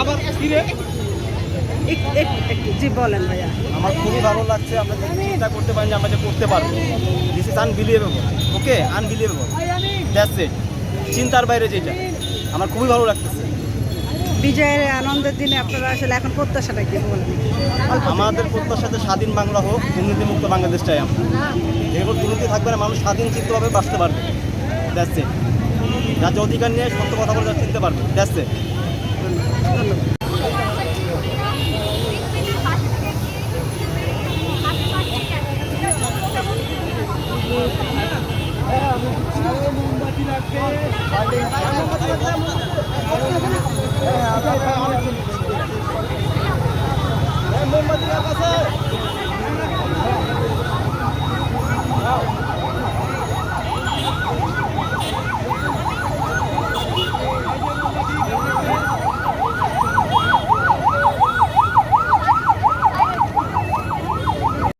আবার ফিরে? বলেন ভাইয়া। আমার খুবই ভালো লাগছে চিন্তা করতে পারেন যে আমরা করতে পারব। ওকে চিন্তার বাইরে যেটা। আমার খুবই ভালো লাগতেছে। বিজয়ের আনন্দের দিনে আপনারা আসলে এখন প্রত্যাশাটা কি আমাদের প্রত্যাশাতে স্বাধীন বাংলা হোক দুর্নীতিমুক্ত বাংলাদেশটাই আমরা। এরপর দুর্নীতি থাকবে না মানুষ স্বাধীন চিত্তভাবে বাঁচতে পারবে। দ্যাটস রাজ্য অধিকার নিয়ে সত্য কথা বলে চিনতে পারবে। দেখছে মোমবাতি লাগবে